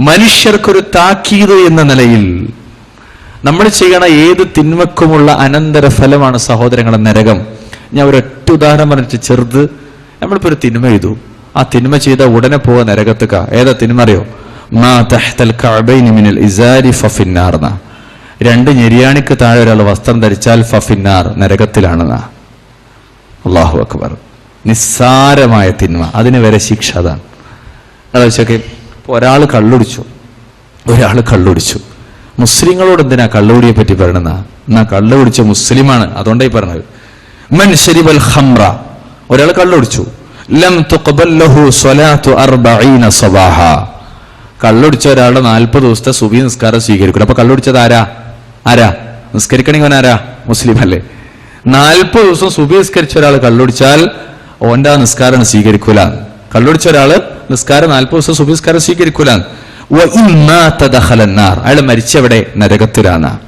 മനുഷ്യർക്കൊരു താക്കീത് എന്ന നിലയിൽ നമ്മൾ ചെയ്യണ ഏത് തിന്മക്കുമുള്ള അനന്തര ഫലമാണ് സഹോദരങ്ങളെ നരകം? ഞാൻ ഒരൊറ്റ ഉദാഹരണം പറഞ്ഞിട്ട് ചെറുത് നമ്മളിപ്പോ ഒരു തിന്മ ചെയ്തു ആ തിന്മ ചെയ്ത ഉടനെ പോവാ നരകത്തുക ഏതാ തിന്മ അറിയോ. രണ്ട് ഞെരിയാണിക്ക് താഴെ ഒരാൾ വസ്ത്രം ധരിച്ചാൽ ഫഫിന്നാർ നരകത്തിലാണെന്നാ. അള്ളാഹു അക്ബർ. നിസ്സാരമായ തിന്മ. അതിന് വരെ ശിക്ഷ അതാണ്. ആലോചിച്ചൊക്കെ ഒരാൾ കള്ളുടിച്ചു. ഒരാൾ കള്ളുടിച്ചു. മുസ്ലിങ്ങളോട് എന്തിനാ കള്ളുകുടിയെ പറ്റി പറയണെന്നാ എന്നാ കള്ളു കുടിച്ച മുസ്ലിമാണ് അതുകൊണ്ടായി പറഞ്ഞത്. മൻ ഷരിബൽ ഖംറ ഒരാൾ കള്ളുടിച്ചു. ലം തുഖബല്ലഹു സ്വലാത്തു അർബഈന കള്ളുടിച്ച ഒരാളുടെ നാൽപ്പത് ദിവസത്തെ സുബി നിസ്കാരം സ്വീകരിക്കും അപ്പൊ കള്ളുടിച്ചത് ആരാ? ആരാ? നിസ്കരിക്കണമെങ്കിൽ അവൻ ആരാ? മുസ്ലിം അല്ലേ? നാൽപ്പത് ദിവസം സുബി നിസ്കരിച്ച ഒരാൾ കള്ളുടിച്ചാൽ ഓന്റെ ആ നിസ്കാരം സ്വീകരിക്കൂല. കള്ളുടിച്ച ഒരാൾ നിസ്കാരം നാൽപ്പത് ദിവസം സുഭിസ്കാരം സ്വീകരിക്കൂല. അയാൾ മരിച്ചവിടെ നരകത്തിലാണ്.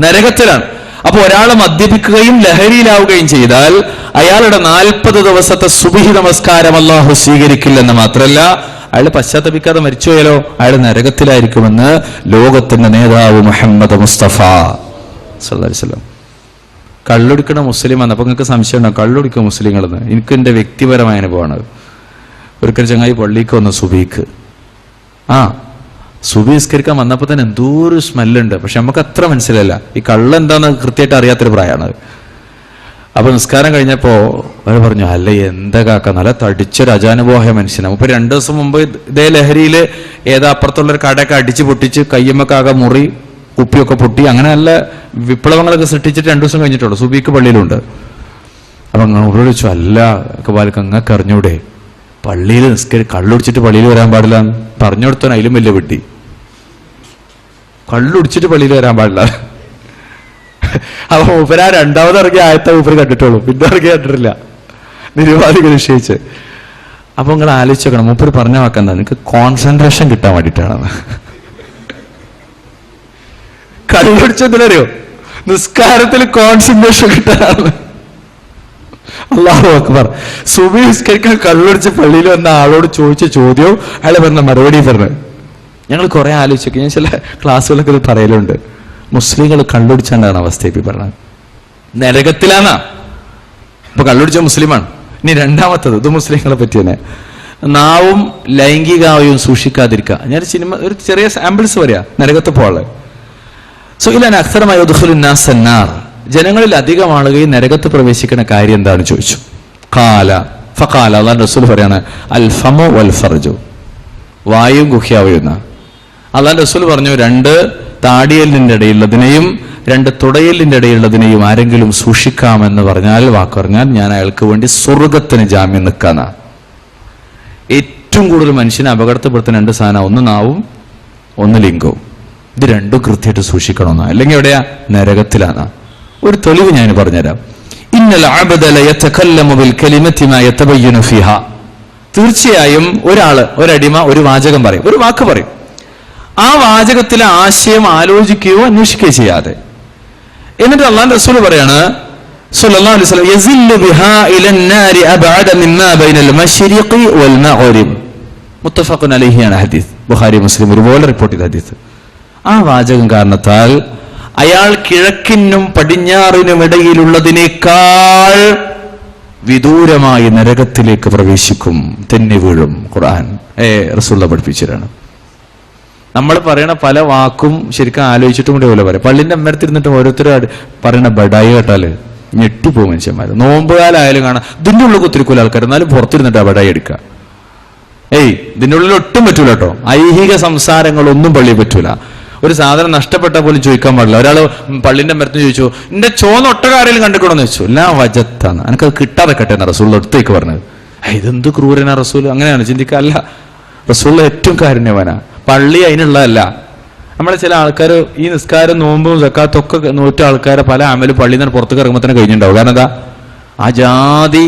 നരകത്തിലാണ്. അപ്പൊ ഒരാൾ മദ്യപിക്കുകയും ലഹരിയിലാവുകയും ചെയ്താൽ അയാളുടെ നാൽപ്പത് ദിവസത്തെ സുബിഹി നമസ്കാരം അള്ളാഹു സ്വീകരിക്കില്ലെന്ന് മാത്രല്ല അയാൾ പശ്ചാത്തപിക്കാതെ മരിച്ചുപോയാലോ? അയാൾ നരകത്തിലായിരിക്കുമെന്ന് ലോകത്തിന്റെ നേതാവ് മുഹമ്മദ് മുസ്തഫ സല്ലാസ്ലം കള്ളുടിക്കണ മുസ്ലിമാണ്. അപ്പൊ നിങ്ങൾക്ക് സംശയം ഉണ്ടാവും കള്ളൊടിക്കുക മുസ്ലിങ്ങളെന്ന്. എനിക്ക് എന്റെ വ്യക്തിപരമായ അനുഭവമാണ്. ഒരിക്കൽ ചങ്ങായി പള്ളിക്ക് വന്ന സുബീക്ക്. ആ സുബി നിസ്കരിക്കാൻ വന്നപ്പോ തന്നെ എന്തോ ഒരു സ്മെല്ലുണ്ട്. പക്ഷെ നമുക്ക് അത്ര മനസ്സിലല്ല ഈ കള്ള എന്താന്ന് കൃത്യമായിട്ട് അറിയാത്തൊരു പ്രായമാണ്. അപ്പൊ നിസ്കാരം കഴിഞ്ഞപ്പോ അവർ പറഞ്ഞു അല്ല എന്താ കാക്ക? നല്ല തടിച്ചൊരു അജാനുബോഹ മനുഷ്യനാണ് മുമ്പ് രണ്ടു ദിവസം മുമ്പ് ഇതേ ലഹരിയിൽ ഏതാ അപ്പുറത്തുള്ള ഒരു കടയൊക്കെ അടിച്ച് പൊട്ടിച്ച് കയ്യമ്മക്കാകെ മുറി കുപ്പിയൊക്കെ പൊട്ടി അങ്ങനെ നല്ല വിപ്ലവങ്ങളൊക്കെ സൃഷ്ടിച്ചിട്ട് രണ്ടു ദിവസം കഴിഞ്ഞിട്ടുള്ളൂ. സുബിക്ക് പള്ളിയിലുണ്ട്. അപ്പൊ അങ്ങനെ ചോദിച്ചു അല്ല കപാലക്ക് അങ്ങക്ക് അറിഞ്ഞൂടെ? പള്ളിയിൽ നിസ്കരി കള്ളുടിച്ചിട്ട് പള്ളിയിൽ വരാൻ പാടില്ല പറഞ്ഞു കൊടുത്താൽ അതിലും വലിയ വെട്ടി കള്ളുടിച്ചിട്ട് പള്ളിയിൽ വരാൻ പാടില്ല. അപ്പൊ ആ രണ്ടാമത് ഇറങ്ങിയ ആയത്തെ മൂപ്പര് കണ്ടിട്ടുള്ളൂ. പിന്നെ ഇറങ്ങി കണ്ടിട്ടില്ല. നിരുപാധികൾ നിശ്ചയിച്ച്. അപ്പൊ നിങ്ങൾ ആലോചിച്ച് നോക്കണം. മൂപ്പര് പറഞ്ഞ വാക്കെന്താ നിനക്ക് കോൺസെൻട്രേഷൻ കിട്ടാൻ വേണ്ടിയിട്ടാണെന്ന് കള്ളുടിച്ചെന്തിനറിയോ നിസ്കാരത്തിൽ കോൺസെൻട്രേഷൻ കിട്ടാനാണ്. അള്ളാഹു അക്ബർ. സുബി കള്ളുടിച്ച് പള്ളിയിൽ വന്ന ആളോട് ചോദിച്ച ചോദ്യവും അയാൾ പറഞ്ഞ മറുപടി പറഞ്ഞു. ഞങ്ങൾ കുറെ ആലോചിച്ചു. ഞാൻ ചില ക്ലാസ്സുകളൊക്കെ ഇത് പറയലുണ്ട്. മുസ്ലിങ്ങൾ കള്ളുടിച്ചാണ്ടാണ് അവസ്ഥ ഇപ്പൊ പറഞ്ഞത്. നരകത്തിലാണാ ഇപ്പൊ കള്ളുടിച്ച മുസ്ലിമാണ്. ഇനി രണ്ടാമത്തത് ഇത് മുസ്ലിങ്ങളെ പറ്റി തന്നെ. നാവും ലൈംഗികാവയും സൂക്ഷിക്കാതിരിക്കുക. ഞാൻ സിനിമ ഒരു ചെറിയ സാമ്പിൾസ് പറയാ നരകത്ത് പോളെ സോ ഇല്ല അക്സരമായ നാർ. ജനങ്ങളിൽ അധികം ആളുകൾ ഈ നരകത്ത് പ്രവേശിക്കുന്ന കാര്യം എന്താണ് ചോദിച്ചു. കാല ഫകാല അള്ളാൻ റസൂൽ പറയാണ് അൽ ഫമോ വൽ ഫർജു വായും ഗുഹ്യാവുന്ന അള്ളാൻ റസൂൽ പറഞ്ഞു രണ്ട് താടിയലിന്റെ ഇടയിലുള്ളതിനെയും രണ്ട് തുടയലിന്റെ ഇടയിലുള്ളതിനെയും ആരെങ്കിലും സൂക്ഷിക്കാമെന്ന് പറഞ്ഞാൽ വാക്ക് പറഞ്ഞാൽ ഞാൻ അയാൾക്ക് വേണ്ടി സ്വർഗത്തിന് ജാമ്യം നിൽക്കാന്ന. ഏറ്റവും കൂടുതൽ മനുഷ്യനെ അപകടത്തിൽപ്പെടുത്തുന്ന രണ്ട് സാധനം ഒന്ന് നാവും ഒന്ന് ലിംഗവും. ഇത് രണ്ടും കൃത്യമായിട്ട് സൂക്ഷിക്കണമെന്നാ. അല്ലെങ്കിൽ എവിടെയാ? നരകത്തിലാണ് ഒരു തെളിവ് ഞാൻ പറഞ്ഞുതരാം. ഇന്നൽ തീർച്ചയായും ഒരാൾ ഒരടിമ ഒരു വാചകം പറയും ഒരു വാക്ക് പറയും. ആ വാചകത്തിലെ ആശയം ആലോചിക്കുകയോ അന്വേഷിക്കുകയോ ചെയ്യാതെ. എന്നിട്ട് അള്ളാൻ റസൂൽ പറയാണ് മുത്തഫഖുൻ ഹദീസ്. മുസ്ലിം ഒരുപോലെ റിപ്പോർട്ട് ചെയ്ത ഹദീസ്. ആ വാചകം കാരണത്താൽ അയാൾ കിഴക്കിനും പടിഞ്ഞാറിനും ഇടയിലുള്ളതിനേക്കാൾ വിദൂരമായി നരകത്തിലേക്ക് പ്രവേശിക്കും. തെന്നി വീഴും ഖുർആൻ. ഏ റസൂള്ള പഠിപ്പിച്ചതാണ് നമ്മൾ പറയണ പല വാക്കും ശരിക്കും ആലോചിച്ചിട്ടും കൂടി പോലെ പറയാം. പള്ളിന്റെ അമ്മരത്തിരുന്നിട്ട് ഓരോരുത്തരും പറയണ ബഡായി കേട്ടാൽ ഞെട്ടിപ്പോ മനുഷ്യന്മാർ നോമ്പുകാലായാലും കാണാം. ഇതിന്റെ ഉള്ളിൽ കുത്തിരിക്കൂല ആൾക്കാർ എന്നാലും പുറത്തിരുന്നിട്ട് ബഡായി എടുക്കുക ഏയ് ഇതിന്റെ ഉള്ളിൽ ഒട്ടും പറ്റൂല കേട്ടോ. ഐഹിക സംസാരങ്ങളൊന്നും പള്ളി പറ്റൂല. ഒരു സാധനം നഷ്ടപ്പെട്ട പോലും ചോദിക്കാൻ പാടില്ല. ഒരാൾ പള്ളിന്റെ മരത്തിന് ചോദിച്ചു എന്റെ ചോന്ന ഒട്ടകാരെങ്കിലും കണ്ടിക്കണമെന്ന് ചോദിച്ചു. എല്ലാ വജത്താണ് എനിക്കത് കിട്ടാതെ കട്ടെ എന്നാ റസൂൾ അടുത്തേക്ക് പറഞ്ഞത്. ഇതെന്ത് ക്രൂരനാ റസൂൽ അങ്ങനെയാണ് ചിന്തിക്കുക അല്ല റസൂൾ ഏറ്റവും കാരുണ്യവനാ. പള്ളി അതിനുള്ളതല്ല. നമ്മളെ ചില ആൾക്കാർ ഈ നിസ്കാരം നോമ്പും സക്കാത്തൊക്കെ നോറ്റ ആൾക്കാരെ പല അമലും പള്ളിയിൽ നിന്ന് പുറത്തേക്ക് ഇറങ്ങുമ്പോൾ തന്നെ കഴിഞ്ഞിട്ടുണ്ടാവും. കാരണം എന്താ? ആ ജാതി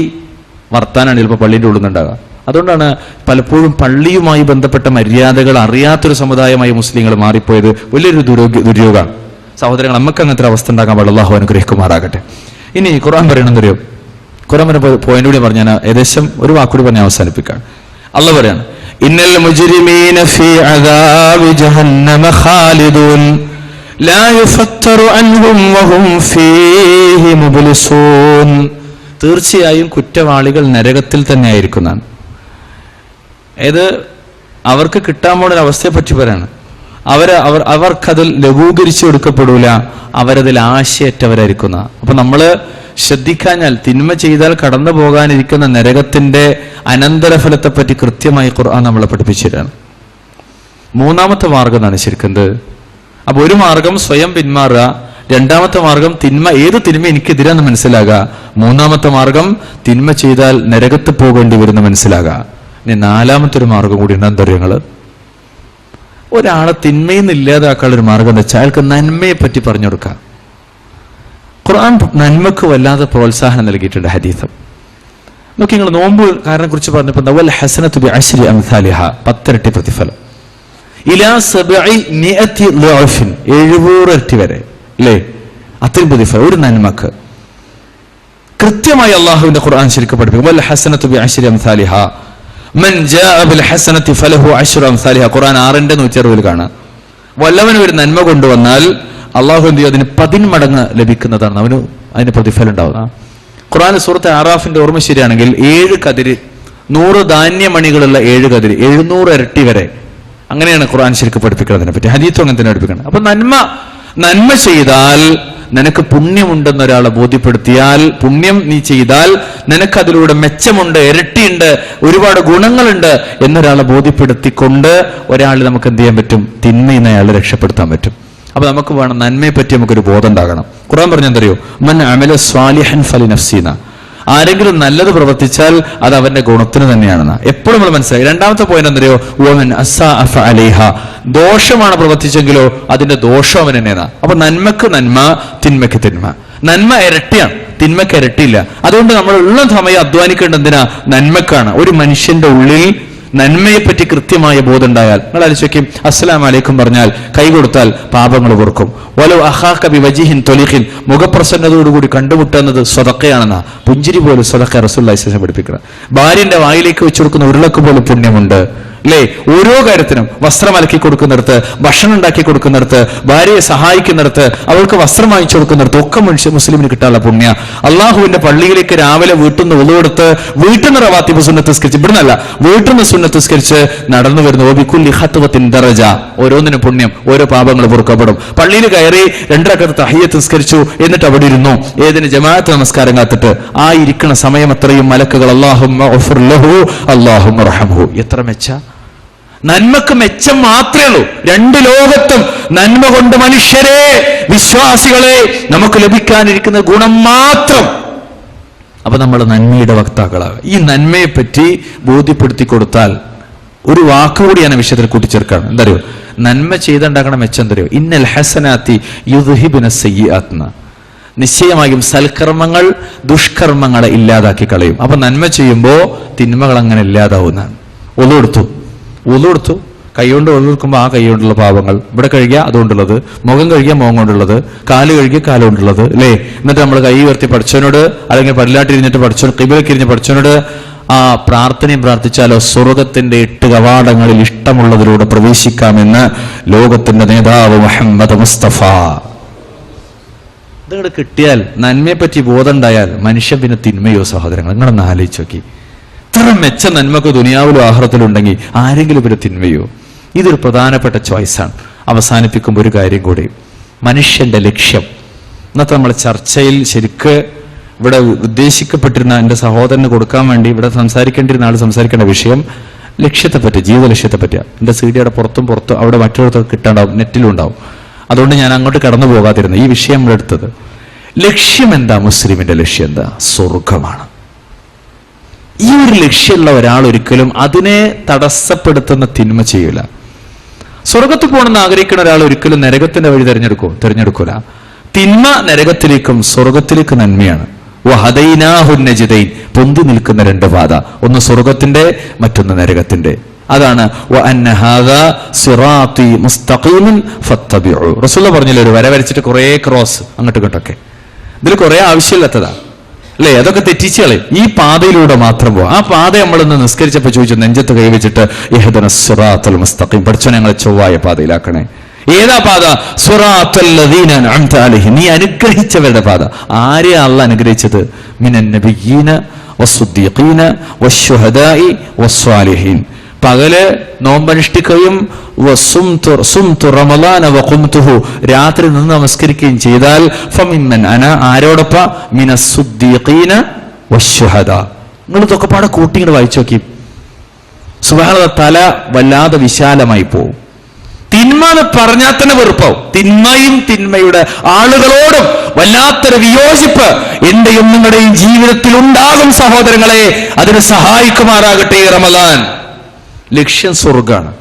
വർത്താനാണ് ചിലപ്പോൾ പള്ളിന്റെ ഉള്ളിൽ നിന്നുണ്ടാകുക അതുകൊണ്ടാണ് പലപ്പോഴും പള്ളിയുമായി ബന്ധപ്പെട്ട മര്യാദകൾ അറിയാത്തൊരു സമുദായമായി മുസ്ലിങ്ങൾ മാറിപ്പോയത് വലിയൊരു ദുരോഗ്യ ദുര്യോഗമാണ്. സഹോദരങ്ങൾ നമുക്ക് അങ്ങനത്തെ അവസ്ഥ ഉണ്ടാക്കാൻ പാടില്ല. അള്ളാഹു അനുഗ്രഹിക്കുമാറാകട്ടെ. ഇനി ഖുർആൻ പറയണമെന്നറിയോ ഖുർആൻ പറഞ്ഞ പോയിന്റ് കൂടി പറഞ്ഞാൽ ഏകദേശം ഒരു വാക്കുകൂടി പറഞ്ഞ് അവസാനിപ്പിക്കാം അല്ല പറയാണ് ഇന്നൽ മുജ്രിമീന ഫീ അദാബി ജഹന്നമ ഖാലിദൂൻ ലാ യുഫത്തറു അൻഹും വഹും ഫീഹി മുബ്ലിസൂൻ. തീർച്ചയായും കുറ്റവാളികൾ നരകത്തിൽ തന്നെ ആയിരിക്കുന്നതാണ് ഏത് അവർക്ക് കിട്ടാൻ പോണ ഒരു അവസ്ഥയെ പറ്റി പറയാണ്. അവർ അവർ അവർക്കതിൽ ലഘൂകരിച്ചു കൊടുക്കപ്പെടൂല അവരതിൽ ആശയറ്റവരായിരിക്കുന്ന. അപ്പൊ നമ്മൾ ശ്രദ്ധിക്കാഞ്ഞാൽ തിന്മ ചെയ്താൽ കടന്നു പോകാനിരിക്കുന്ന നരകത്തിന്റെ അനന്തരഫലത്തെ പറ്റി കൃത്യമായി ഖുർആൻ നമ്മളെ പഠിപ്പിച്ചിട്ടാണ് മൂന്നാമത്തെ മാർഗം എന്നാണ് ശരിക്കുന്നത് അപ്പൊ ഒരു മാർഗം സ്വയം പിന്മാറുക രണ്ടാമത്തെ മാർഗം തിന്മ ഏത് തിന്മ എനിക്കെതിരാന്ന് മനസ്സിലാകുക. മൂന്നാമത്തെ മാർഗം തിന്മ ചെയ്താൽ നരകത്ത് പോകേണ്ടി വരുന്ന മനസ്സിലാകുക. ഇനി നാലാമത്തെ ഒരു മാർഗം കൂടി ഉണ്ട്. എന്താ നിങ്ങൾ? ഒരാളെ തിന്മയിൽ നിന്ന് ഇല്ലാതാക്കാനുള്ള ഒരു മാർഗം എന്ന് വെച്ചാൽ അയാൾക്ക് നന്മയെ പറ്റി പറഞ്ഞു കൊടുക്കാം. ഖുർആൻ നന്മക്ക് വല്ലാതെ പ്രോത്സാഹനം നൽകിയിട്ടുണ്ട് ഹദീസം. നോക്കി നിങ്ങൾ നോമ്പ് കാരനെ കുറിച്ച് പറഞ്ഞപ്പോൾ ബി പത്തിരട്ടി പ്രതിഫലം. ഇലാ സബഇ മിഅത്തി ളുഅഫിൻ എഴുപൂറ് ഇരട്ടി വരെ. അല്ലേ അത്രയും പ്രതിഫലം. ഒരു നന്മക്ക്. കൃത്യമായി അള്ളാഹുവിന്റെ ഖുർആൻ ശരിക്കും പഠിപ്പിക്കും. വൽ ബി അശ്രി അംസാലിഹ. ഖുർആൻ ആറിന്റെ നൂറ്റി അറുപതിൽ കാണാം. വല്ലവൻ ഒരു നന്മ കൊണ്ടുവന്നാൽ അള്ളാഹു എന്ത് അതിന് പതിന്മടങ്ങ് ലഭിക്കുന്നതാണ്. അവന് അതിന് പ്രതിഫലം ഉണ്ടാവുക ഖുറാൻ സൂറത്ത് ആറാഫിന്റെ ഓർമ്മ ശരിയാണെങ്കിൽ ഏഴ് കതിര് നൂറ് ധാന്യമണികളുള്ള ഏഴ് കതിര് എഴുന്നൂറ് ഇരട്ടി വരെ. അങ്ങനെയാണ് ഖുറാൻ ശരിക്കും പഠിപ്പിക്കുന്നത് പറ്റി ഹരീത്വം അങ്ങനെ തന്നെ പഠിപ്പിക്കണം അപ്പൊ നന്മ നന്മ ചെയ്താൽ നിനക്ക് പുണ്യമുണ്ടെന്ന് ഒരാളെ ബോധ്യപ്പെടുത്തിയാൽ പുണ്യം നീ ചെയ്താൽ നിനക്ക് അതിലൂടെ മെച്ചമുണ്ട് ഇരട്ടിയുണ്ട് ഒരുപാട് ഗുണങ്ങളുണ്ട് എന്നൊരാളെ ബോധ്യപ്പെടുത്തിക്കൊണ്ട് ഒരാൾ നമുക്ക് എന്ത് ചെയ്യാൻ പറ്റും? തിന്മയിൽ അയാളെ രക്ഷപ്പെടുത്താൻ പറ്റും. അപ്പൊ നമുക്ക് വേണം നന്മയെ പറ്റി നമുക്കൊരു ബോധം ഉണ്ടാകണം. ഖുറാൻ പറഞ്ഞെന്തറിയോ? മൻ അമല സ്വാലിഹൻ ഫലി നഫ്സീന. ആരെങ്കിലും നല്ലത് പ്രവർത്തിച്ചാൽ അത് അവന്റെ ഗുണത്തിന് തന്നെയാണെന്ന്. എപ്പോഴും നമ്മൾ മനസ്സിലായി. രണ്ടാമത്തെ പോയിന്റ് എന്തറിയോ? ഓമൻ അസാ അഫ അലൈഹ. ദോഷമാണ് പ്രവർത്തിച്ചെങ്കിലോ അതിന്റെ ദോഷം അവൻ തന്നെയാണ് അപ്പൊ നന്മക്ക് നന്മ തിന്മയ്ക്ക് തിന്മ. നന്മ ഇരട്ടിയാണ്. തിന്മയ്ക്ക് ഇരട്ടിയില്ല. അതുകൊണ്ട് നമ്മൾ ഉള്ള സമയം അധ്വാനിക്കേണ്ട എന്തിനാ? നന്മക്കാണ്. ഒരു മനുഷ്യന്റെ ഉള്ളിൽ നന്മയെപ്പറ്റി കൃത്യമായ ബോധമുണ്ടായാൽ നിങ്ങൾ ആലോചിക്കും അസ്സലാം അലൈക്കും പറഞ്ഞാൽ കൈ കൊടുത്താൽ പാപങ്ങൾ ഓർക്കും വലോ അഹാക്ക വജീഹിൻ തൊലിഹിൻ മുഖപ്രസന്നതയോടുകൂടി കണ്ടുമുട്ടുന്നത് സ്വതക്കയാണെന്ന. പുഞ്ചിരി പോലും സ്വതക്ക റസൂല്ലാ പഠിപ്പിക്കണം. ഭാര്യന്റെ വായിലേക്ക് വെച്ചു കൊടുക്കുന്ന ഉരുളക്ക് പോലും പുണ്യമുണ്ട്. അല്ലേ ഓരോ കാര്യത്തിനും വസ്ത്രം അലക്കി കൊടുക്കുന്നിടത്ത് ഭക്ഷണം ഉണ്ടാക്കി കൊടുക്കുന്നിടത്ത് ഭാര്യയെ സഹായിക്കുന്നിടത്ത് അവൾക്ക് വസ്ത്രം വാങ്ങിച്ചു കൊടുക്കുന്നിടത്ത് ഒക്കെ മനുഷ്യ മുസ്ലിമിന് കിട്ടാനുള്ള പുണ്യ. അള്ളാഹുവിന്റെ പള്ളിയിലേക്ക് രാവിലെ വീട്ടിൽ നിന്ന് ഒതുവെടുത്ത് വീട്ടിൽ നിന്ന് റവാത്തിബ് ഇവിടെ ഇവിടുന്നല്ല വീട്ടിൽ നിന്ന് സുന്നത്തസ്കരിച്ച് നടന്നു വരുന്ന ഓബിക്കുല്ലി ഹത്തുവത്തിൻ ദറജ. ഓരോന്നിനും പുണ്യം ഓരോ പാപങ്ങൾ പൊറുക്കപ്പെടും. പള്ളിയിൽ കയറി രണ്ടരക്കത്ത് തഹയ്യത്ത് നിസ്കരിച്ചു എന്നിട്ട് അവിടെ ഇരുന്നു. ഏതിന് ജമാഅത്ത് നമസ്കാരം കാത്തിട്ട് ആ ഇരിക്കുന്ന സമയം അത്രയും മലക്കുകൾ. അള്ളാഹു അള്ളാഹു എത്ര മെച്ച. നന്മക്ക് മെച്ചം മാത്രമേ ഉള്ളൂ. രണ്ട് ലോകത്തും നന്മ കൊണ്ട് മനുഷ്യരെ വിശ്വാസികളെ നമുക്ക് ലഭിക്കാനിരിക്കുന്ന ഗുണം മാത്രം. അപ്പൊ നമ്മൾ നന്മയുടെ വക്താക്കളാണ് ഈ നന്മയെ പറ്റി ബോധ്യപ്പെടുത്തി കൊടുത്താൽ ഒരു വാക്കുകൂടി ഞാൻ വിഷയത്തിൽ കൂട്ടിച്ചേർക്കാണ്. എന്തറിയോ നന്മ ചെയ്തുണ്ടാക്കണ മെച്ചം എന്തറിയോ ഇന്നൽ ഹസനാത്തി യുദ്ഹിബിന സയ്യാത്ന നിശ്ചയമായും സൽക്കർമ്മങ്ങൾ ദുഷ്കർമ്മങ്ങളെ ഇല്ലാതാക്കി കളയും. അപ്പൊ നന്മ ചെയ്യുമ്പോ തിന്മകൾ അങ്ങനെ ഇല്ലാതാവുന്നതാണ് ഒന്നെടുത്തു ഒന്നെടുത്തു കൈകൊണ്ട് ഒന്നെടുക്കുമ്പോൾ ആ കൈ കൊണ്ടുള്ള പാപങ്ങൾ. ഇവിടെ കഴുകിയ അതുകൊണ്ടുള്ളത്. മുഖം കഴുകിയ മുഖം കൊണ്ടുള്ളത്. കാൽ കഴുകിയ കാൽ കൊണ്ടുള്ളത്. അല്ലേ? എന്നിട്ട് നമ്മൾ കൈ ഉയർത്തി പഠിച്ചവനോട് അല്ലെങ്കിൽ പടിലാട്ടിരിഞ്ഞിട്ട് പഠിച്ചോ കിബിലൊക്കെ ഇരിഞ്ഞ് പഠിച്ചവനോട് ആ പ്രാർത്ഥനയും പ്രാർത്ഥിച്ചാലോ സ്വർഗത്തിന്റെ എട്ട് കവാടങ്ങളിൽ ഇഷ്ടമുള്ളതിലൂടെ പ്രവേശിക്കാമെന്ന് ലോകത്തിന്റെ നേതാവ് മുഹമ്മദ് മുസ്തഫ. ഇതിങ്ങോട്ട് കിട്ടിയാൽ നന്മയെ പറ്റി ബോധം ഉണ്ടായാൽ മനുഷ്യൻ പിന്നെ തിന്മയോ സഹോദരങ്ങൾ നിങ്ങളൊന്ന് ആലോചിച്ച് നോക്കി. ഇത്ര മെച്ച നന്മക്ക് ദുനിയാവിലും ആഹ്ലത്തിലും ഉണ്ടെങ്കിൽ ആരെങ്കിലും ഇവരെ തിന്മയോ? ഇതൊരു പ്രധാനപ്പെട്ട ചോയ്സാണ് അവസാനിപ്പിക്കുമ്പോൾ ഒരു കാര്യം കൂടി. മനുഷ്യന്റെ ലക്ഷ്യം. ഇന്നത്തെ നമ്മൾ ചർച്ചയിൽ ശരിക്ക് ഇവിടെ ഉദ്ദേശിക്കപ്പെട്ടിരുന്ന എന്റെ സഹോദരന് കൊടുക്കാൻ വേണ്ടി ഇവിടെ സംസാരിക്കേണ്ടിരുന്ന ആൾ സംസാരിക്കേണ്ട വിഷയം ലക്ഷ്യത്തെ പറ്റി ജീവിത ലക്ഷ്യത്തെ എന്റെ സി ഡിയുടെ പുറത്തും പുറത്തും അവിടെ മറ്റൊരിടത്തും കിട്ടാണ്ടാവും നെറ്റിലും ഉണ്ടാവും. അതുകൊണ്ട് ഞാൻ അങ്ങോട്ട് കടന്നു പോകാതിരുന്നു. ഈ വിഷയം നമ്മളെടുത്തത്. ലക്ഷ്യം എന്താ? മുസ്ലിമിന്റെ ലക്ഷ്യം എന്താ? സ്വർഗമാണ് ഈ ഒരു ലക്ഷ്യമുള്ള ഒരാൾ ഒരിക്കലും അതിനെ തടസ്സപ്പെടുത്തുന്ന തിന്മ ചെയ്യൂല. സ്വർഗത്ത് പോകണമെന്ന് ആഗ്രഹിക്കുന്ന ഒരാൾ ഒരിക്കലും നരകത്തിന്റെ വഴി തിരഞ്ഞെടുക്കും തിരഞ്ഞെടുക്കൂല. തിന്മ നരകത്തിലേക്കും സ്വർഗത്തിലേക്ക് നന്മയാണ്. വഹദൈനാഹുന്നജിതൈൻ പൊന്തി നിൽക്കുന്ന രണ്ട് പാത. ഒന്ന് സ്വർഗത്തിന്റെ മറ്റൊന്ന് നരകത്തിന്റെ. അതാണ് വ പറഞ്ഞില്ല ഒരു വര വരച്ചിട്ട് കുറേ ക്രോസ് അങ്ങോട്ട് ഇങ്ങോട്ടൊക്കെ ഇതിൽ കുറെ ആവശ്യമില്ലാത്തതാ. അല്ലേ? അതൊക്കെ തെറ്റിച്ച് കളയും ഈ പാതയിലൂടെ മാത്രം പോകും ആ പാത നമ്മളൊന്ന് നിസ്കരിച്ചപ്പോൾ ചോദിച്ചു നെഞ്ചത്ത് കൈവച്ചിട്ട് ഇഹദന സുറാത്തൽ മുസ്തഖീം. പഠിച്ചോ ഞങ്ങളെ ചൊവ്വായ പാതയിലാക്കണേ. ഏതാ പാത? സിറാത്തുൽ ലദീന അൻഅംത അലൈഹിം. നീ അനുഗ്രഹിച്ചവരുടെ പാത. ആരെയാ അല്ല അനുഗ്രഹിച്ചത്? മിനൻ നബിയീന വസ്സുദ്ദീഖീന വസ്സാലിഹീൻ പകൽ നോമ്പനുഷ്ഠിക്കുകയും രാത്രി നിന്ന് നമസ്കരിക്കുകയും ചെയ്താൽ അന ആരോടൊപ്പ? മിനസുദ്ദീഖീന വശുഹദ നിങ്ങൾ ഇതൊക്കെ പാടെ കൂട്ടി വായിച്ചു നോക്കി. സുബാന തല വല്ലാതെ വിശാലമായി പോവും. തിന്മ എന്ന് പറഞ്ഞാൽ തന്നെ വെറുപ്പാവും. തിന്മയും തിന്മയുടെ ആളുകളോടും വല്ലാത്തൊരു വിയോജിപ്പ് എന്റെയും നിങ്ങളുടെയും ജീവിതത്തിൽ ഉണ്ടാകും സഹോദരങ്ങളെ. അതിന് സഹായിക്കുമാറാകട്ടെ റമദാൻ. ലക്ഷ്യം സ്വർഗാണ്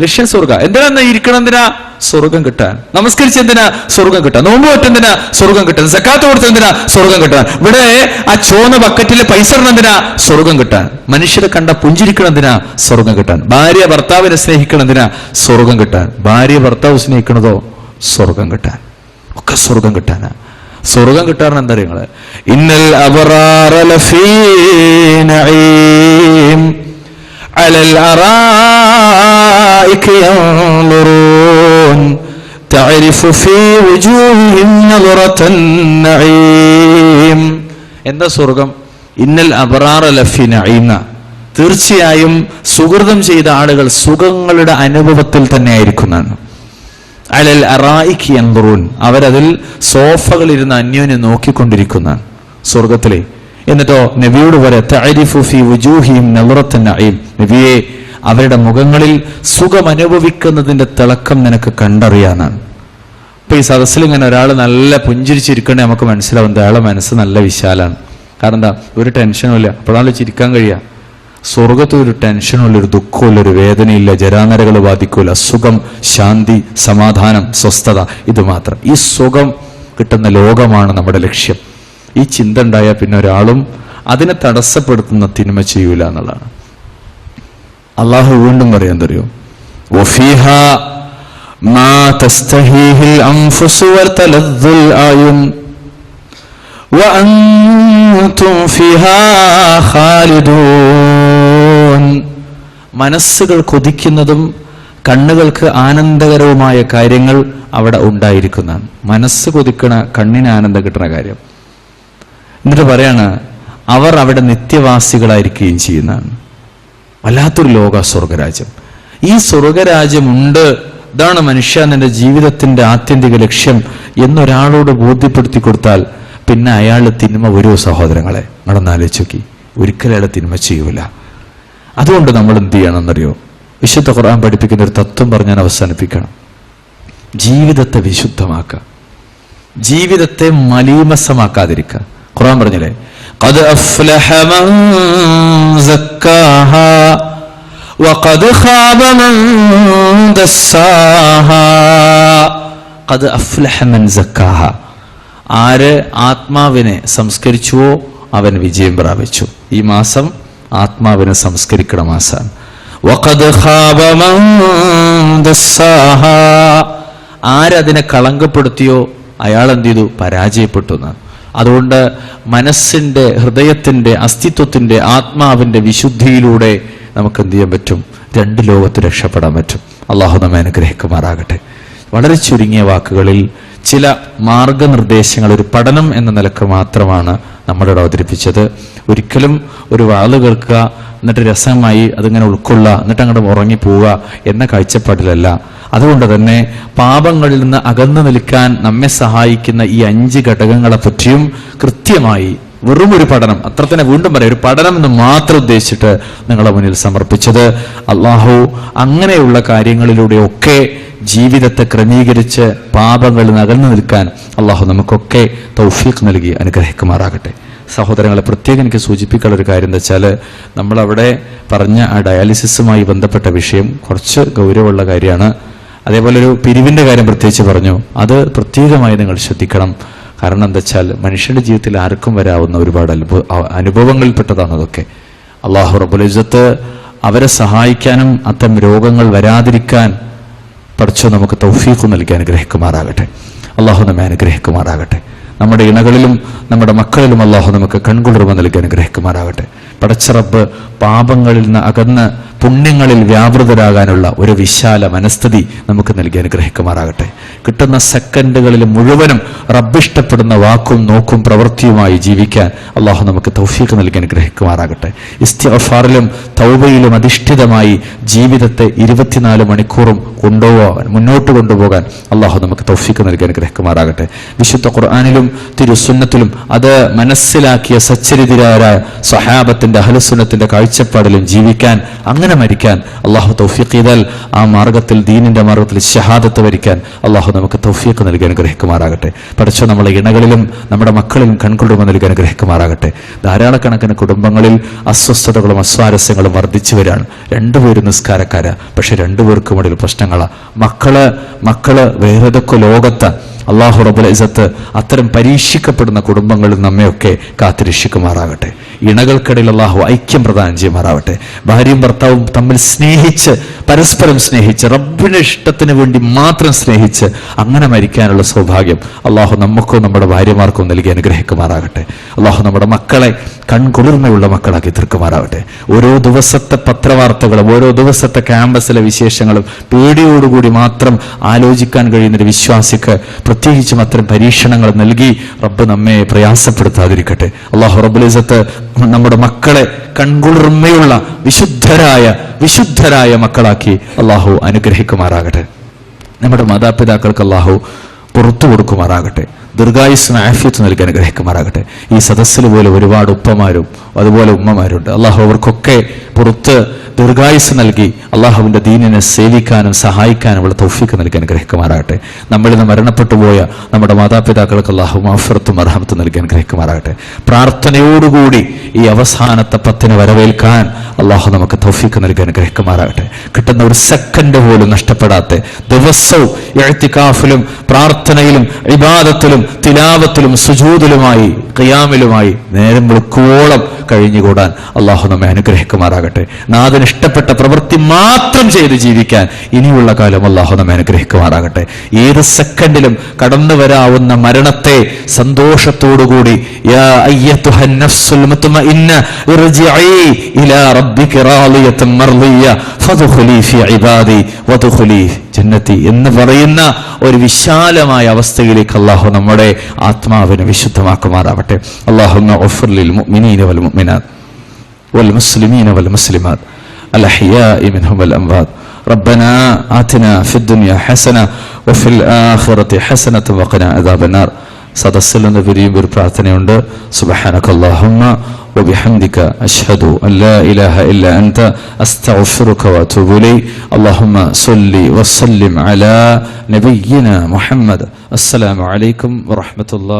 ലക്ഷ്യം സ്വർഗ എന്തിനാ ഇരിക്കണം എന്തിനാ? സ്വർഗം കിട്ടാൻ. നമസ്കരിച്ച് എന്തിനാ? സ്വർഗം കിട്ടാൻ. നോമ്പ് പറ്റെന്തിനാ സ്വർഗം കിട്ടാൻ. സക്കാത്ത് കൊടുത്ത് എന്തിനാ? സ്വർഗം കിട്ടാൻ. ഇവിടെ ആ ചോന്ന ബക്കറ്റിലെ പൈസ എന്തിനാ? സ്വർഗം കിട്ടാൻ. മനുഷ്യരെ കണ്ട പുഞ്ചിരിക്കണം എന്തിനാ? സ്വർഗം കിട്ടാൻ. ഭാര്യ ഭർത്താവിനെ സ്നേഹിക്കണം എന്തിനാ? സ്വർഗം കിട്ടാൻ. ഭാര്യ ഭർത്താവ് സ്നേഹിക്കണതോ? സ്വർഗം കിട്ടാൻ. ഒക്കെ സ്വർഗം കിട്ടാനാ. സ്വർഗം കിട്ടാൻ എന്താ നിങ്ങൾ? ഇന്നൽ അബറാറ ലഫീ നഈം. على الأرائك ينظرون تعرف في وجوههم نظرة النعيم എന്താ സ്വർഗം ഇന്നൽ അബറാറ ലഫി നഈമ തീർച്ചയായും സുഹൃതം ചെയ്ത ആളുകൾ സുഖങ്ങളുടെ അനുഭവത്തിൽ തന്നെ ആയിരിക്കുന്നതാണ് അലൽ അറായിക്ക് എന്തറൂൻ അവരതിൽ സോഫകളിരുന്ന് അന്യോന്യം നോക്കിക്കൊണ്ടിരിക്കുന്നതാണ് സ്വർഗത്തിലെ എന്നിട്ടോ നബിയോട് വരെ നബിയെ അവരുടെ മുഖങ്ങളിൽ സുഖം അനുഭവിക്കുന്നതിന്റെ തിളക്കം നിനക്ക് കണ്ടറിയാനാണ്. അപ്പൊ ഈ സദസ്സിൽ ഇങ്ങനെ ഒരാൾ നല്ല പുഞ്ചിരിച്ചിരിക്കണേ നമുക്ക് മനസ്സിലാവും. അയാളെ മനസ്സ് നല്ല വിശാലാണ്. കാരണം എന്താ? ഒരു ടെൻഷനും ഇല്ല. അപ്പോഴാണല്ലോ ചിരിക്കാൻ കഴിയുക. സ്വർഗത്ത് ഒരു ടെൻഷനുള്ള ഒരു ദുഃഖമില്ല ഒരു വേദനയില്ല ജരാനരകൾ ബാധിക്കൂല. സുഖം ശാന്തി സമാധാനം സ്വസ്ഥത ഇത് മാത്രം. ഈ സുഖം കിട്ടുന്ന ലോകമാണ് നമ്മുടെ ലക്ഷ്യം. ഈ ചിന്ത ഉണ്ടായാൽ പിന്നെ ഒരാളും അതിനെ തടസ്സപ്പെടുത്തുന്ന തിന്മ ചെയ്യൂല എന്നുള്ളതാണ്. അള്ളാഹു വീണ്ടും പറയാൻ തരുമോ? മനസ്സുകൾ കൊതിക്കുന്നതും കണ്ണുകൾക്ക് ആനന്ദകരവുമായ കാര്യങ്ങൾ അവിടെ ഉണ്ടായിരിക്കുന്നതാണ്. മനസ്സ് കൊതിക്കണ കണ്ണിന് ആനന്ദം കിട്ടുന്ന കാര്യം. എന്നിട്ട് പറയാണ് അവർ അവിടെ നിത്യവാസികളായിരിക്കുകയും ചെയ്യുന്നതാണ് വല്ലാത്തൊരു ലോക സ്വർഗരാജ്യം. ഈ സ്വർഗരാജ്യമുണ്ട്. ഇതാണ് മനുഷ്യ നിന്റെ ജീവിതത്തിന്റെ ആത്യന്തിക ലക്ഷ്യം എന്നൊരാളോട് ബോധ്യപ്പെടുത്തി കൊടുത്താൽ പിന്നെ അയാൾ തിന്മ ഒരു സഹോദരങ്ങളെ. നടന്നാലോചിക്കി ഒരിക്കലും അയാൾ തിന്മ ചെയ്യൂല. അതുകൊണ്ട് നമ്മൾ എന്ത് ചെയ്യണമെന്നറിയോ? വിശുദ്ധ ഖുർആൻ പഠിപ്പിക്കുന്ന ഒരു തത്വം പറഞ്ഞാൽ അവസാനിപ്പിക്കണം. ജീവിതത്തെ വിശുദ്ധമാക്കുക. ജീവിതത്തെ മലീമസമാക്കാതിരിക്കുക. ഖുർആൻ പറഞ്ഞില്ലേ قد أفلح من زكاها وقد خاب من دساها قد أفلح من زكاها ആര് ആത്മാവിനെ സംസ്കരിച്ചുവോ അവൻ വിജയം പ്രാപിച്ചു ഈ മാസം ആത്മാവിനെ സംസ്കരിക്കണ മാസമാണ് وقد خاب من دساها ആരതിനെ കളങ്കപ്പെടുത്തിയോ അയാൾ എന്ത് ചെയ്തു പരാജയപ്പെട്ടു എന്നാണ് അതുകൊണ്ട് മനസ്സിന്റെ ഹൃദയത്തിന്റെ അസ്തിത്വത്തിന്റെ ആത്മാവിന്റെ വിശുദ്ധിയിലൂടെ നമുക്ക് എന്ത് ചെയ്യാൻ പറ്റും? രണ്ട് ലോകത്ത് രക്ഷപ്പെടാൻ പറ്റും. അള്ളാഹു നമ്മെ അനുഗ്രഹിക്കുമാറാകട്ടെ. വളരെ ചുരുങ്ങിയ വാക്കുകളിൽ ചില മാർഗനിർദ്ദേശങ്ങൾ ഒരു പഠനം എന്ന നിലയ്ക്ക് മാത്രമാണ് നമ്മളിവിടെ അവതരിപ്പിച്ചത്. ഒരിക്കലും ഒരു വാൾ കേൾക്കുക എന്നിട്ട് രസമായി അതിങ്ങനെ ഉൾക്കൊള്ളുക എന്നിട്ട് അങ്ങോട്ട് ഉറങ്ങിപ്പോവുക എന്ന കാഴ്ചപ്പാടിലല്ല. അതുകൊണ്ട് തന്നെ പാപങ്ങളിൽ നിന്ന് അകന്നു നിൽക്കാൻ നമ്മെ സഹായിക്കുന്ന ഈ അഞ്ച് ഘടകങ്ങളെ പറ്റിയും കൃത്യമായി വെറും ഒരു പഠനം അത്ര തന്നെ വീണ്ടും പറയാം ഒരു പഠനം എന്ന് മാത്രം ഉദ്ദേശിച്ചിട്ട് നിങ്ങളെ മുന്നിൽ സമർപ്പിച്ചത്. അള്ളാഹു അങ്ങനെയുള്ള കാര്യങ്ങളിലൂടെയൊക്കെ ജീവിതത്തെ ക്രമീകരിച്ച് പാപങ്ങളിൽ അകന്നു നിൽക്കാൻ അള്ളാഹു നമുക്കൊക്കെ തൗഫീഖ് നൽകി അനുഗ്രഹിക്കുമാറാകട്ടെ. സഹോദരങ്ങളെ പ്രത്യേകം എനിക്ക് സൂചിപ്പിക്കാനുള്ള ഒരു കാര്യം എന്താ വെച്ചാൽ നമ്മളവിടെ പറഞ്ഞ ആ ഡയാലിസിസുമായി ബന്ധപ്പെട്ട വിഷയം കുറച്ച് ഗൗരവമുള്ള കാര്യമാണ്. അതേപോലെ ഒരു പിരിവിന്റെ കാര്യം പ്രത്യേകിച്ച് പറഞ്ഞു. അത് പ്രത്യേകമായി നിങ്ങൾ ശ്രദ്ധിക്കണം. കാരണം എന്താ വെച്ചാൽ മനുഷ്യന്റെ ജീവിതത്തിൽ ആർക്കും വരാവുന്ന ഒരുപാട് അനുഭവ അനുഭവങ്ങളിൽപ്പെട്ടതാണ് അതൊക്കെ. അള്ളാഹു റബുലിസത്ത് അവരെ സഹായിക്കാനും അത്തരം രോഗങ്ങൾ വരാതിരിക്കാൻ പഠിച്ചു നമുക്ക് തൗഫീഖ് നൽകി അനുഗ്രഹിക്കുമാറാകട്ടെ. അള്ളാഹു നമ്മെ അനുഗ്രഹിക്കുമാറാകട്ടെ. നമ്മുടെ ഇണകളിലും നമ്മുടെ മക്കളിലും അള്ളാഹു നമുക്ക് കൺകുളിർമ നൽകി അനുഗ്രഹിക്കുമാറാകട്ടെ. പടച്ചറബ് പാപങ്ങളിൽ നിന്ന് അകന്ന് പുണ്യങ്ങളിൽ വ്യാപൃതരാകാനുള്ള ഒരു വിശാല മനസ്ഥിതി നമുക്ക് നൽകി അനുഗ്രഹിക്കുമാറാകട്ടെ. കിട്ടുന്ന സെക്കൻഡുകളിൽ മുഴുവനും റബ്ബിഷ്ടപ്പെടുന്ന വാക്കും നോക്കും പ്രവൃത്തിയുമായി ജീവിക്കാൻ അള്ളാഹു നമുക്ക് തൗഫീഖ് നൽകി അനുഗ്രഹിക്കുമാറാകട്ടെ. ഇസ്തിഫാറിലും തൗബയിലും അധിഷ്ഠിതമായി ജീവിതത്തെ ഇരുപത്തിനാല് മണിക്കൂറും കൊണ്ടുപോകാൻ മുന്നോട്ട് കൊണ്ടുപോകാൻ അള്ളാഹു നമുക്ക് തൗഫീഖ് നൽകി അനുഗ്രഹിക്കുമാറാകട്ടെ. വിശുദ്ധ ഖുർആാനിലും തിരുസുന്നത്തിലും അത് മനസ്സിലാക്കിയ സച്ചരിതിരായ സഹാബത്തിന്റെ അഹലുസുന്നത്തിന്റെ കാഴ്ചപ്പാടിലും ജീവിക്കാൻ അങ്ങനെ മരിക്കാൻ. അള്ളാഹു തൗഫീഖ് ചെയ്താൽ ആ മാർഗത്തിൽ ദീനിന്റെ മാർഗത്തിൽ ഷഹാദത്ത് വരിക്കാൻ അള്ളാഹു നമുക്ക് തൗഫീഖ് നൽകി അനുഗ്രഹിക്കുമാറാകട്ടെ. പഠിച്ചോ നമ്മളെ ഇണകളിലും നമ്മുടെ മക്കളിലും കൺകുടുംബം നൽകി അനുഗ്രഹിക്കുമാറാകട്ടെ. ധാരാളക്കണക്കിന് കുടുംബങ്ങളിൽ അസ്വസ്ഥതകളും അസ്വാരസ്യങ്ങളും വർദ്ധിച്ചു വരികയാണ്. രണ്ടുപേരും നിസ്കാരക്കാരാ. പക്ഷെ രണ്ടുപേർക്കും ഇടയിൽ പ്രശ്നങ്ങളാണ് മക്കൾ മക്കൾ വേറെതൊക്കെ ലോകത്ത് അള്ളാഹു റബുൽ ഇസത്ത് അത്തരം പരീക്ഷിക്കപ്പെടുന്ന കുടുംബങ്ങളിൽ നമ്മയൊക്കെ കാത്തിരക്ഷിക്കുമാറാകട്ടെ. ഇണകൾക്കിടയിൽ അള്ളാഹു ഐക്യം പ്രദാനം ചെയ്യുമാറാവട്ടെ. ഭാര്യയും ഭർത്താവും തമ്മിൽ സ്നേഹിച്ച് പരസ്പരം സ്നേഹിച്ച് റബ്ബിന്റെ ഇഷ്ടത്തിന് വേണ്ടി മാത്രം സ്നേഹിച്ച് അങ്ങനെ മരിക്കാനുള്ള സൗഭാഗ്യം അള്ളാഹു നമുക്കോ നമ്മുടെ ഭാര്യമാർക്കോ നൽകി അനുഗ്രഹിക്കുമാറാകട്ടെ. അള്ളാഹു നമ്മുടെ മക്കളെ കൺകുളിർമയുള്ള മക്കളാക്കി തീർക്കുമാറാവട്ടെ. ഓരോ ദിവസത്തെ പത്രവാർത്തകളും ഓരോ ദിവസത്തെ ക്യാമ്പസിലെ വിശേഷങ്ങളും പേടിയോടുകൂടി മാത്രം ആലോചിക്കാൻ കഴിയുന്നൊരു വിശ്വാസിക്ക് പ്രത്യേകിച്ചും അത്തരം പരീക്ഷണങ്ങൾ നൽകി റബ്ബ് നമ്മെ പ്രയാസപ്പെടുത്താതിരിക്കട്ടെ. അള്ളാഹു റബ്ബുലിസത്ത് നമ്മുടെ മക്കളെ കൺകുളിർമ്മയുള്ള വിശുദ്ധരായ വിശുദ്ധരായ മക്കളാക്കി അള്ളാഹു അനുഗ്രഹിക്കുമാറാകട്ടെ. നമ്മുടെ മാതാപിതാക്കൾക്ക് അള്ളാഹു പുറത്തു കൊടുക്കുമാറാകട്ടെ. ദീർഘായുസിന് ആഫ്യത്ത് നൽകി അനുഗ്രഹിക്കുമാറാകട്ടെ. ഈ സദസ്സിൽ പോലെ ഒരുപാട് ഉപ്പമാരും അതുപോലെ ഉമ്മമാരുണ്ട്. അള്ളാഹു അവർക്കൊക്കെ പുറത്ത് ദീർഘായുസ് നൽകി അള്ളാഹുവിന്റെ ദീനിനെ സേവിക്കാനും സഹായിക്കാനും ഉള്ള തൗഫീക്ക് നൽകാൻ അനുഗ്രഹിക്കുമാറാകട്ടെ. നമ്മളിൽ നിന്ന് മരണപ്പെട്ടു പോയ നമ്മുടെ മാതാപിതാക്കൾക്ക് അള്ളാഹു മാഫറത്തും അർഹമത്തും നൽകി അനുഗ്രഹിക്കുമാറാകട്ടെ. പ്രാർത്ഥനയോടുകൂടി ഈ അവസാനത്തെ പത്തിന് വരവേൽക്കാൻ അള്ളാഹു നമുക്ക് തൗഫീക്ക് നൽകി അനുഗ്രഹിക്കുമാറാകട്ടെ. കിട്ടുന്ന ഒരു സെക്കൻഡ് പോലും നഷ്ടപ്പെടാത്ത ദിവസവും എഴുത്തിക്കാഫിലും പ്രാർത്ഥനയിലും ഇബാദത്തിലും തിലാവത്തിലും സുജൂതിലുമായി ഖിയാമിലുമായി നേരം വെളുക്കുവോളം കഴിഞ്ഞുകൂടാൻ അള്ളാഹു നമ്മെ അനുഗ്രഹിക്കുമാറാകട്ടെ. നാഥന് ഇഷ്ടപ്പെട്ട പ്രവൃത്തി മാത്രം ചെയ്ത് ജീവിക്കാൻ ഇനിയുള്ള കാലം അള്ളാഹു നമ്മെ അനുഗ്രഹിക്കുമാറാകട്ടെ. ഏത് സെക്കൻഡിലും കടന്നു വരാവുന്ന മരണത്തെ സന്തോഷത്തോടുകൂടി എന്ന് പറയുന്ന ഒരു വിശാലമായ അവസ്ഥയിലേക്ക് അള്ളാഹു നമ്മുടെ ആത്മാവിനെ വിശുദ്ധമാക്കുമാറാവട്ടെ. അള്ളാഹുമ്മ ഒഫർലിൽ മുഅ്മിനീന വൽ മുഅ്മിനാത്ത് والمسلمين والمسلمات الأحياء منهم والأموات ربنا آتنا في الدنيا حسنة وفي الآخرة حسنة وقنا عذاب النار സദസ്സിൽ നിന്ന് പിരിയും ഒരു പ്രാർത്ഥനയുണ്ട് സുബഹാനക്കല്ലാഹുമ്മ وبحمدك أشهد أن لا إله إلا أنت أستغفرك وأتوب إليك اللهم صل وسلم على نبينا محمد السلام عليكم ورحمة الله